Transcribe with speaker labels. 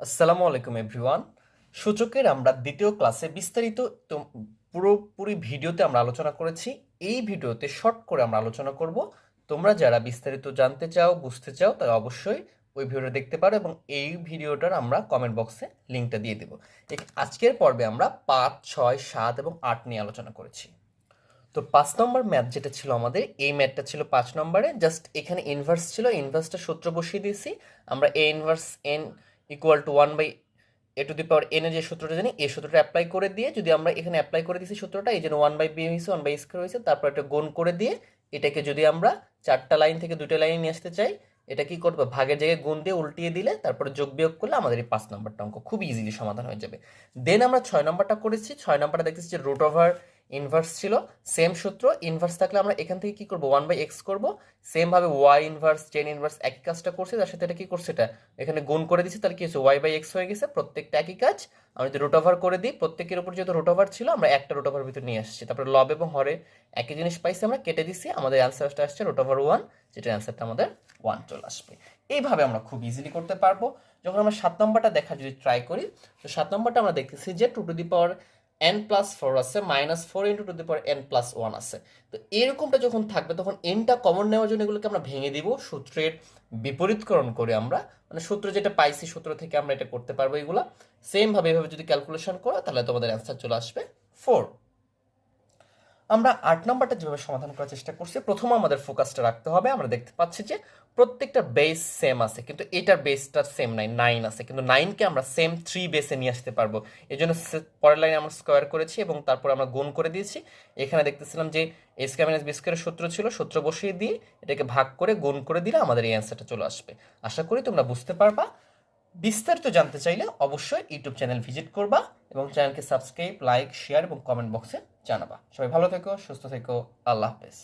Speaker 1: আসসালামু আলাইকুম, এভরিওয়ান। সূচকের আমরা দ্বিতীয় ক্লাসে বিস্তারিত পুরোপুরি ভিডিওতে আমরা আলোচনা করেছি। এই ভিডিওতে শর্ট করে আমরা আলোচনা করব। তোমরা যারা বিস্তারিত জানতে চাও, বুঝতে চাও, তারা অবশ্যই ওই ভিডিওটা দেখতে পারো এবং এই ভিডিওটার আমরা কমেন্ট বক্সে লিঙ্কটা দিয়ে দেবো। আজকের পর্বে আমরা পাঁচ, ছয়, সাত এবং আট নিয়ে আলোচনা করেছি। তো পাঁচ নম্বর ম্যাথ যেটা ছিল আমাদের, এই ম্যাথটা ছিল পাঁচ নম্বরে। জাস্ট এখানে ইনভার্স ছিল ইনভার্সটা সূত্র বসিয়ে দিয়েছি। আমরা A inverse N equal to one by A to the power N এর যে সূত্রটা জানি, এই সূত্রটা অ্যাপ্লাই করে দিয়ে যদি আমরা এখানে অ্যাপ্লাই করে দিয়েছি সূত্রটা, এই জন্য ওয়ান বাই বি হয়েছে ওয়ান বাই স্কোয়ার হয়েছে তারপর একটা গুণ করে দিয়ে এটাকে যদি আমরা চারটা লাইন থেকে দুটো লাইন নিয়ে আসতে চাই, এটা কি করব? ভাগের জায়গায় গুণ দিয়ে উল্টিয়ে দিলে তারপরে যোগ বিয়োগ করলে আমাদের এই পাঁচ নম্বরটা অঙ্ক খুব ইজিলি সমাধান হয়ে যাবে। দেন আমরা ছয় নম্বরটা করেছি, ছয় নম্বরটা দেখতেছি যে রুট ওভার ইনভার্স ছিল সেম সূত্র ইনভার্স থাকলে আমরা এখান থেকে কি করব? ওয়ান বাই এক্স করব। সেম ভাবে ওয়াই ইনভার্স টেন ইনভার্স একই কাজটা করছে, তার সাথে এটা কি করছে এটা? এখানে গুণ করে দিচ্ছি, তাহলে কি হচ্ছে ওয়াই বাই এক্স হয়ে গেছে, প্রত্যেকটা একই কাজ। আমরা যদি রুট ওভার করে দিই, প্রত্যেকের উপর যেহেতু রুট ওভার ছিল, আমরা একটা রুট ওভার ভিতরে নিয়ে আসছি। তারপরে লব এবং হরে একই জিনিস পাইছি আমরা, কেটে দিচ্ছি আমাদের অ্যান্সারটা আসছে রুট ওভার ওয়ান যেটা অ্যান্সারটা আমাদের ওয়ান চলে আসবে। এইভাবে আমরা খুব ইজিলি করতে পারব। যখন আমরা সাত নম্বরটা দেখা, যদি ট্রাই করি, তো সাত নম্বরটা আমরা দেখতেছি যে two to the power N plus four আছে minus four into two the power N plus one আছে। তো এরকমটা যখন থাকবে, তখন এনটা কমন নেওয়ার জন্য এগুলোকে আমরা ভেঙে দিব, সূত্রের বিপরীতকরণ করে আমরা। মানে সূত্র যেটা পাইছি, সূত্র থেকে আমরা এটা করতে পারব এগুলো। সেমভাবে এভাবে যদি ক্যালকুলেশন করো, তাহলে তোমাদের অ্যান্সার চলে আসবে ফোর আমরা আট নম্বরটা যেভাবে সমাধান করার চেষ্টা করছি, প্রথম আমাদের ফোকাসটা রাখতে হবে। আমরা দেখতে পাচ্ছি যে প্রত্যেকটা বেস সেম আছে, কিন্তু এটার বেসটা সেম নাই নাইন আছে। কিন্তু নাইনকে আমরা সেম থ্রি বেসে নিয়ে আসতে পারব। এই জন্য পরের লাইনে আমরা স্কোয়ার করেছি এবং তারপর আমরা গুণ করে দিয়েছি। এখানে দেখতেছিলাম যে এ স্কোয়ার মাইনাস বি স্কোয়ারের সূত্র ছিল, সূত্র বসিয়ে দিয়ে এটাকে ভাগ করে গুণ করে দিলে আমাদের এই অ্যান্সারটা চলে আসবে। আশা করি তোমরা বুঝতে পারবা। বিস্তারিত জানতে চাইলে অবশ্যই ইউটিউব চ্যানেল ভিজিট করবা এবং চ্যানেলকে সাবস্ক্রাইব, লাইক, শেয়ার এবং কমেন্ট বক্সে জানাবা। সবাই ভালো থেকো, সুস্থ থেকো, আল্লাহ হাফেজ।